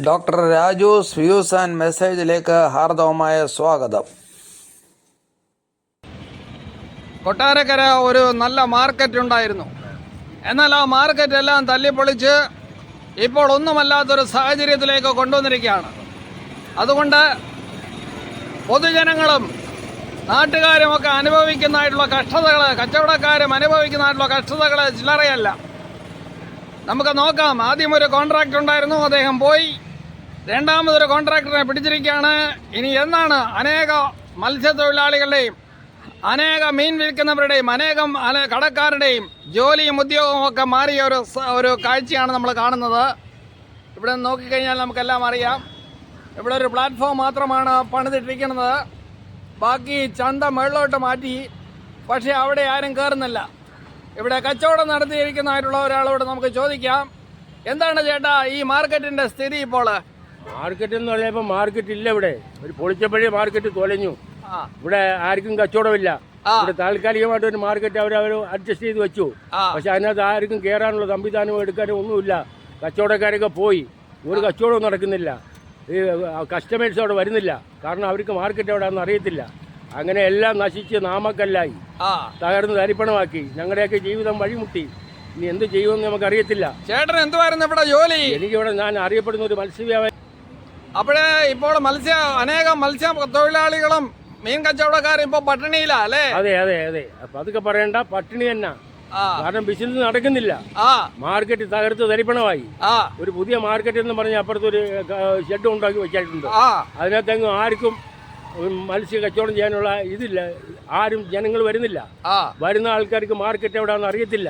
Doctor Raju views and മെസ്സേജിലേക്ക് ഹാർദവമായ സ്വാഗതം. കൊട്ടാരക്കര ഒരു നല്ല മാർക്കറ്റ് ഉണ്ടായിരുന്നു. എന്നാൽ ആ മാർക്കറ്റ് എല്ലാം തല്ലിപ്പൊളിച്ച് ഇപ്പോൾ ഒന്നുമല്ലാത്തൊരു സാഹചര്യത്തിലേക്ക് കൊണ്ടുവന്നിരിക്കുകയാണ്. അതുകൊണ്ട് പൊതുജനങ്ങളും നാട്ടുകാരുമൊക്കെ അനുഭവിക്കുന്നതായിട്ടുള്ള കഷ്ടതകൾ കച്ചവടക്കാരും അനുഭവിക്കുന്നതായിട്ടുള്ള കഷ്ടതകൾ ചില്ലറയല്ല. നമുക്ക് നോക്കാം. ആദ്യം ഒരു കോൺട്രാക്റ്റ് ഉണ്ടായിരുന്നു. അദ്ദേഹം പോയി. രണ്ടാമതൊരു കോൺട്രാക്ടറെ പിടിച്ചിരിക്കുകയാണ്. ഇനി എന്നാണ് അനേക മത്സ്യത്തൊഴിലാളികളുടെയും അനേക മീൻ വിൽക്കുന്നവരുടെയും അനേകം അന- കടക്കാരുടെയും ജോലിയും ഉദ്യോഗവും ഒക്കെ മാറിയ ഒരു ഒരു കാഴ്ചയാണ് നമ്മൾ കാണുന്നത്. ഇവിടെ നോക്കിക്കഴിഞ്ഞാൽ നമുക്കെല്ലാം അറിയാം. ഇവിടെ ഒരു പ്ലാറ്റ്ഫോം മാത്രമാണ് പണിതിട്ടിരിക്കുന്നത്. ബാക്കി ചന്ത മുകളിലോട്ട് മാറ്റി. പക്ഷേ അവിടെ ആരും കയറുന്നില്ല ഇവിടെ കച്ചവടം നടത്തിയിരിക്കുന്നതായിട്ടുള്ള ഒരാളോട് നമുക്ക് ചോദിക്കാം. എന്താണ് ചേട്ടാ ഈ മാർക്കറ്റിന്റെ സ്ഥിതി ഇപ്പോൾ? മാർക്കറ്റ് എന്ന് പറയുമ്പോൾ മാർക്കറ്റ് ഇല്ല ഇവിടെ. ഒരു പൊളിച്ചപ്പോഴേ മാർക്കറ്റ് തൊലഞ്ഞു. ഇവിടെ ആർക്കും കച്ചവടമില്ല. ഇവിടെ താൽക്കാലികമായിട്ട് ഒരു മാർക്കറ്റ് അവർ അവർ അഡ്ജസ്റ്റ് ചെയ്ത് വെച്ചു. പക്ഷെ അതിനകത്ത് ആർക്കും കയറാനുള്ള സംവിധാനവും എടുക്കാനും ഒന്നുമില്ല. കച്ചവടക്കാരൊക്കെ പോയി. ഒരു കച്ചവടവും നടക്കുന്നില്ല. ഈ കസ്റ്റമേഴ്സ് അവിടെ വരുന്നില്ല. കാരണം അവർക്ക് മാർക്കറ്റ് എവിടെയാണെന്ന് അറിയത്തില്ല. അങ്ങനെ എല്ലാം നശിച്ച് നാമക്കല്ലായി. തകർന്ന് തരിപ്പണമാക്കി. ഞങ്ങളുടെയൊക്കെ ജീവിതം വഴിമുട്ടി. ഇനി എന്ത് ചെയ്യുമെന്ന് നമുക്കറിയത്തില്ല. ചേട്ടൻ എന്തുവായിരുന്നു ഇവിടെ ജോലി? എനിക്കിവിടെ ഞാൻ അറിയപ്പെടുന്ന ഒരു മത്സ്യവ്യാപാരി അപ്പോഴേ ഇപ്പോൾ മത്സ്യ അനേകം മത്സ്യ തൊഴിലാളികളും മീൻ കച്ചവടക്കാരും ഇപ്പോൾ പട്ടിണിയിലാ അല്ലേ? അതെ അതെ അതെ. അപ്പൊ അതൊക്കെ പറയണ്ട പട്ടിണി തന്നെ. കാരണം ബിസിനസ് നടക്കുന്നില്ല. മാർക്കറ്റ് തകർത്ത് തരിപ്പണമായി. ഒരു പുതിയ മാർക്കറ്റ് എന്ന് പറഞ്ഞ അപ്പുറത്തൊരു ഷെഡ് ഉണ്ടാക്കി വെച്ചിട്ടുണ്ട്. അതിനകത്തെങ്ങും ആർക്കും ഒരു മത്സ്യ കച്ചവടം ചെയ്യാനുള്ള ഇതില്ല. ആരും ജനങ്ങൾ വരുന്നില്ല. വരുന്ന ആൾക്കാർക്ക് മാർക്കറ്റ് എവിടെയാണെന്ന് അറിയത്തില്ല.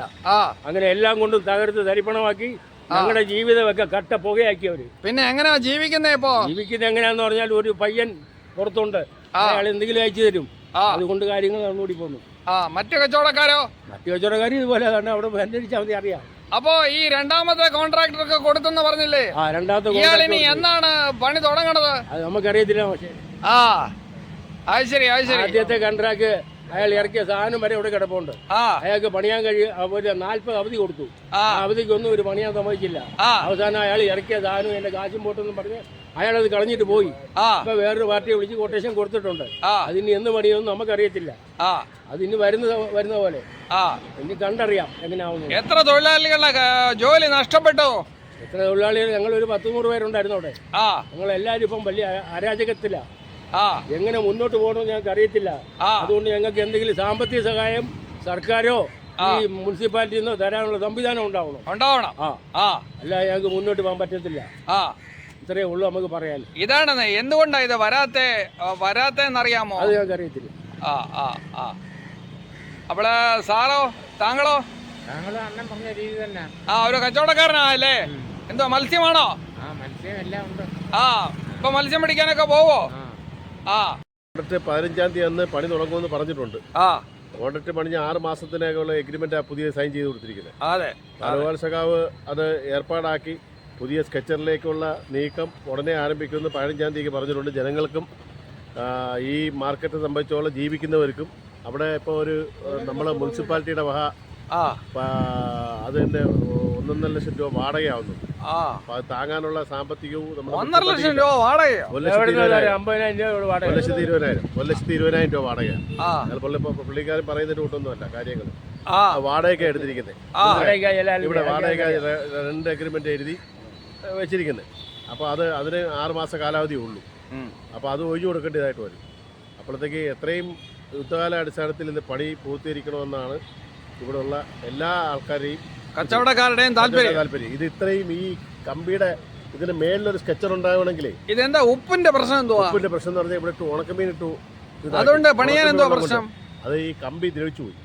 അങ്ങനെ എല്ലാം കൊണ്ടും തകർത്ത് തരിപ്പണമാക്കി ഞങ്ങളുടെ ജീവിതമൊക്കെ കട്ട പുകയാക്കി അവർ പിന്നെ എങ്ങനെയാ ജീവിക്കുന്നേ ഇപ്പോ? ജീവിക്കുന്നത് എങ്ങനെയാന്ന് പറഞ്ഞാൽ ഒരു പയ്യൻ പുറത്തുണ്ട്. അയാൾ എന്തെങ്കിലും അയച്ചു തരും. അതുകൊണ്ട് കാര്യങ്ങൾ നടന്നുകൂടി പോന്നു. ആ മറ്റു കച്ചവടക്കാരോ? മറ്റു കച്ചവടക്കാർ ഇതുപോലെ തന്നെ അവിടെ അന്വേഷിച്ചാൽ മതി അറിയാം. അപ്പോ ഈ രണ്ടാമത്തെ കോൺട്രാക്ടർക്ക് കൊടുത്തെന്ന് പറഞ്ഞില്ലേ? ആ രണ്ടാമത്തെ ഇയാൾ ഇനി എന്നാണ് പണി തുടങ്ങണത്? അത് നമുക്കറിയത്തില്ല പക്ഷേ. ആ അത് ശരി അത് ശരി. ആദ്യത്തെ കൺട്രാക്ട് അയാൾ ഇറക്കിയ സാധനം വരെ ഇവിടെ കിടപ്പുണ്ട്. അയാൾക്ക് പണിയാൻ കഴിയും ഒരു നാല്പത് അവധി കൊടുത്തു. ആ. അവധിക്ക് അവധിക്കൊന്നും ഒരു പണിയാൻ സമ്മതിച്ചില്ല. അവസാനം അയാൾ ഇറക്കിയ സാധനം എന്റെ കാശും പോട്ടെന്നും പറഞ്ഞ് അയാൾ അത് കളഞ്ഞിട്ട് പോയി. അപ്പൊ ഇപ്പൊ വേറൊരു പാർട്ടിയെ വിളിച്ച് കൊട്ടേഷൻ കൊടുത്തിട്ടുണ്ട്. അതിന് എന്ന് പണിയൊന്നും നമുക്കറിയത്തില്ല. ആ. അതിന് വരുന്ന വരുന്ന പോലെ. ആ. എനിക്ക് കണ്ടറിയാം എങ്ങനെയാവുന്നു. എത്ര തൊഴിലാളികളുടെ ജോലി നഷ്ടപ്പെട്ടു? എത്ര തൊഴിലാളികൾ? ഞങ്ങൾ ഒരു പത്ത് നൂറ് പേരുണ്ടായിരുന്നു അവിടെ. ഞങ്ങൾ എല്ലാവരും ഇപ്പം വലിയ അരാജകത്തിലാണ് എങ്ങനെ മുന്നോട്ട് പോകണമെന്ന് ഞങ്ങൾക്ക് അറിയത്തില്ല. ആ. അതുകൊണ്ട് ഞങ്ങൾക്ക് എന്തെങ്കിലും സാമ്പത്തിക സഹായം സർക്കാരോ ഈ മുനിസിപ്പാലിറ്റിയിൽ നിന്നോ തരാനുള്ള സംവിധാനം ഉണ്ടാവണം. ഉണ്ടാവണം. ആ. ആ. അല്ല ഞങ്ങൾക്ക് മുന്നോട്ട് പോകാൻ പറ്റത്തില്ല. ആ. ഇത്രയേ ഉള്ളൂ നമുക്ക് പറയാൻ. ഇതാണ് എന്തുകൊണ്ടാ ഇത് വരാത്തെ വരാത്തെന്നറിയാമോ? അത് ഞങ്ങൾക്ക് അറിയത്തില്ല. ആ ആ ആ. അപ്പോൾ സാറോ താങ്കളോ? താങ്കളോ അണ്ണൻ പറഞ്ഞ രീതി തന്നെ. ആ ഒരു കച്ചവടക്കാരനാ അല്ലേ എന്തോ മത്സ്യമാണോ? ആ മത്സ്യം എല്ലാം ഉണ്ട്. ആ ഇപ്പൊ മത്സ്യം പിടിക്കാനൊക്കെ പോവോ? ഓഡിറ്റ് പതിനഞ്ചാം തീയതി അന്ന് പണി തുടങ്ങുമെന്ന് പറഞ്ഞിട്ടുണ്ട്. ആ. ഓഡിറ്റ് പണിഞ്ഞ ആറ് മാസത്തിനേക്കുള്ള എഗ്രിമെന്റ് പുതിയ സൈൻ ചെയ്ത് കൊടുത്തിരിക്കുന്നത്. അതെ ബാലഗോപാൽ സഖാവ് അത് ഏർപ്പാടാക്കി പുതിയ സ്കെച്ചറിലേക്കുള്ള നീക്കം ഉടനെ ആരംഭിക്കുമെന്ന് പതിനഞ്ചാം തീയതി പറഞ്ഞിട്ടുണ്ട്. ജനങ്ങൾക്കും ഈ മാർക്കറ്റ് സംബന്ധിച്ചോളം ജീവിക്കുന്നവർക്കും അവിടെ ഇപ്പോൾ ഒരു നമ്മളെ മുനിസിപ്പാലിറ്റിയുടെ വക അതിന്റെ ഒന്നൊന്നര ലക്ഷം രൂപ വാടകയാവുന്നു. ആ. അപ്പോൾ അത് താങ്ങാനുള്ള സാമ്പത്തികവും ഒന്നര ലക്ഷം രൂപ വാടകയോ? ഒരു ലക്ഷത്തി ഇരുപതിനായിരം. അമ്പതിനായിരം രൂപ ഒരു വാടക ലക്ഷത്തി ഇരുപതിനായിരം. ഒരു ലക്ഷത്തി ഇരുപതിനായിരം രൂപ വാടകയാണ് പുള്ളിക്കാരൻ പറയുന്നതിന് കൂട്ടൊന്നുമല്ല കാര്യങ്ങൾ. എടുത്തിരിക്കുന്നത് ആ ഇവിടെ വാടക രണ്ട് അഗ്രിമെന്റ് എഴുതി വെച്ചിരിക്കുന്നത് അപ്പോൾ അത് അതിന് ആറുമാസ കാലാവധി ഉള്ളൂ. അപ്പൊ അപ്പോൾ അത് ഒഴിഞ്ഞു കൊടുക്കേണ്ടതായിട്ട് വരും. അപ്പോഴത്തേക്ക് എത്രയും യുദ്ധകാല അടിസ്ഥാനത്തിൽ ഇത് പണി പൂർത്തീകരിക്കണമെന്നാണ് ഇവിടെയുള്ള എല്ലാ ആൾക്കാരെയും കച്ചവടക്കാരുടെയും താല്പര്യം. താല്പര്യം. ഇത് ഇത്രയും ഈ കമ്പിയുടെ ഇതിന് മേളിലൊരു സ്കെച്ചർ ഉണ്ടാകണമെങ്കിൽ ഇതെന്താ ഉപ്പിന്റെ പ്രശ്നം എന്തുവാ? ഉപ്പിന്റെ പ്രശ്നം എന്ന് പറഞ്ഞാൽ ഇവിടെ ഇട്ട് ഉണക്കമീൻ ഇട്ടു. അതുകൊണ്ട് പണിയാൻ എന്തോ പ്രശ്നം? അത് ഈ കമ്പി ദ്രവിച്ചു പോയി.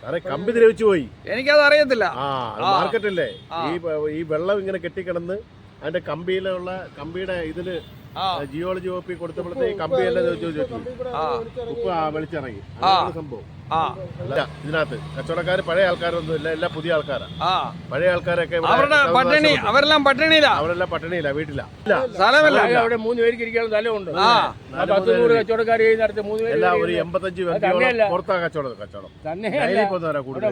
സാറേ കമ്പി ദ്രവിച്ചു പോയി. എനിക്കത് അറിയത്തില്ല. ആ മാർക്കറ്റല്ലേ? ഈ ഈ വെള്ളം ഇങ്ങനെ കെട്ടിക്കിടന്ന് അതിന്റെ കമ്പിയിലുള്ള കമ്പിയുടെ ഇതിൽ ജിയോളജി വകുപ്പിൽ കൊടുത്തപ്പോഴത്തെ കമ്പിയെല്ലാം ഉപ്പ് ആ. വെളിച്ചിറങ്ങി. അതാണ് സംഭവം. ഇതിനകത്ത് കച്ചവടക്കാർ പഴയ ആൾക്കാരൊന്നും ഇല്ല എല്ലാ പുതിയ ആൾക്കാരാണ് ആ. പഴയ ആൾക്കാരൊക്കെ അവരുടെ പട്ടിണി. അവരെല്ലാം പട്ടിണിയില്ല അവരെല്ലാം പട്ടിണിയില്ല വീട്ടില. സ്ഥലമല്ല. അവിടെ മൂന്ന് പേർക്ക് ഇരിക്കാനുള്ള സ്ഥലമുണ്ട്. പത്ത് നൂറ് കച്ചവടക്കാർ ചെയ്യുന്നിടത്ത് മൂന്ന് പേര് ഒരു എൺപത്തഞ്ച് പുറത്താ കച്ചവടം കച്ചവടം. തന്നെ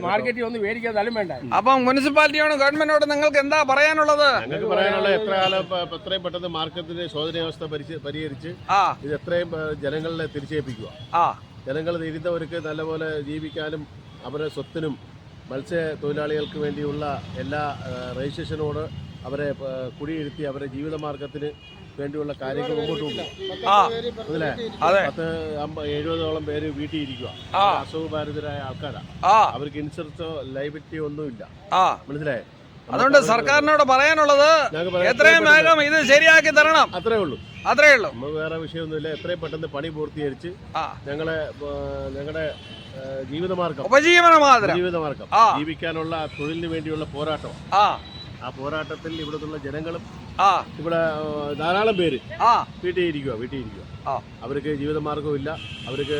മാർക്കറ്റിൽ ഒന്ന് മേടിക്കാൻ സ്ഥലം വേണ്ട. അപ്പം മുനിസിപ്പാലിറ്റിയോട് ഗവൺമെന്റിനോട് നിങ്ങൾക്ക് എന്താ പറയാനുള്ളത്? ഞങ്ങൾക്ക് പറയാനുള്ളത് എത്ര കാലം എത്രയും പെട്ടെന്ന് മാർക്കറ്റിന്റെ ശോധനാവസ്ഥ പരിഹരിച്ച് ആ. ഇത് എത്രയും ജനങ്ങളെ തിരിച്ചേൽപ്പിക്കുക ആ. ജനങ്ങൾ നേരിട്ടവർക്ക് നല്ലപോലെ ജീവിക്കാനും അവരുടെ സ്വത്തിനും മത്സ്യ തൊഴിലാളികൾക്ക് വേണ്ടിയുള്ള എല്ലാ രജിസ്ട്രേഷനോട് അവരെ കുടിയിരുത്തി അവരുടെ ജീവിതമാർഗത്തിന് വേണ്ടിയുള്ള കാര്യങ്ങൾ മുമ്പോട്ട് കൊണ്ടുപോകും അതെ പത്ത് എഴുപതോളം പേര് വീട്ടിൽ ഇരിക്കുക അസുഖഭാരിതരായ ആൾക്കാരാണ് അവർക്ക് ഇൻഷുറൻസോ ലൈബിലിറ്റി ഒന്നുമില്ല. മനസ്സിലായേ? അതുകൊണ്ട് സർക്കാരിനോട് പറയാനുള്ളത് എത്രയും വേഗം ഇത് ശരിയാക്കി തരണം. അത്രേ ഉള്ളൂ. അത്രേ ഉള്ളൂ. നമുക്ക് വേറെ വിഷയമൊന്നുമില്ല. എത്രയും പെട്ടെന്ന് പണി പൂർത്തീകരിച്ച് ഞങ്ങളെ ഞങ്ങളുടെ ജീവിതമാർഗം ഉപജീവനമാർഗം ജീവിതമാർഗം. ജീവിക്കാനുള്ള തൊഴിലിന് വേണ്ടിയുള്ള പോരാട്ടം. ആ പോരാട്ടത്തിൽ ഇവിടുത്തെ ജനങ്ങളും ആ. ഇവിടെ ധാരാളം പേര് ആ. വീട്ടിൽ ഇരിക്കുക വീട്ടിൽ ഇരിക്കുക ആ. അവർക്ക് ജീവിതമാർഗവും ഇല്ല. അവർക്ക്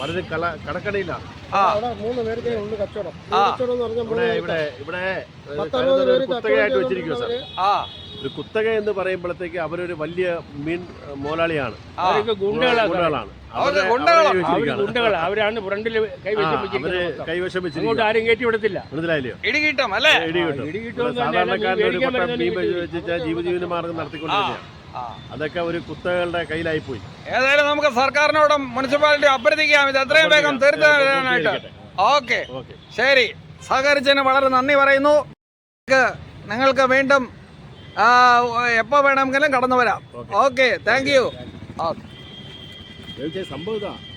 പലരും കള കടക്കടയിലാണ്. മൂന്ന് പേർക്കേ ഉള്ളു കച്ചവടം. ആ. കച്ചവടം എന്ന് പറഞ്ഞാൽ ഇവിടെ ഇവിടെ കുത്തകയായിട്ട് വെച്ചിരിക്കുക സാർ. ആ. ഒരു കുത്തക എന്ന് പറയുമ്പോഴത്തേക്ക് അവരൊരു വലിയ മീൻ മോലാളിയാണ്. ഗുണ്ടകളാണ്. അവരാണ് ഫ്രണ്ടിൽ കൈവശം വെച്ചിട്ട് വെച്ചിരിക്കുന്നത് ആരും കയറ്റി വിടത്തില്ല. മനസ്സിലായില്ലയോ ഇടികിട്ടും അല്ലേ? ഇടി കിട്ടും. ഇടി ഇവിടെ കിട്ടുമെന്ന് സാധാരണക്കാരന്റെ മീൻ. വെച്ചാൽ ജീവജീവന മാർഗം നടത്തിക്കൊണ്ടിരിക്കുകയാണ്. അതൊക്കെ ഒരു കുത്തകളുടെ കയ്യിലായി പോയി ഏതായാലും നമുക്ക് സർക്കാരിനോടും മുനിസിപ്പാലിറ്റി അഭ്യർത്ഥിക്കാം. ഇത് എത്രയും വേഗം തീർത്തു തരാനായിട്ട്. ഓക്കെ. ശരി. സഹകരിച്ചതിന് വളരെ നന്ദി പറയുന്നു. നിങ്ങൾക്ക് വീണ്ടും എപ്പോൾ വേണമെങ്കിലും കടന്നു വരാം. ഓക്കെ. താങ്ക് യു സംഭവം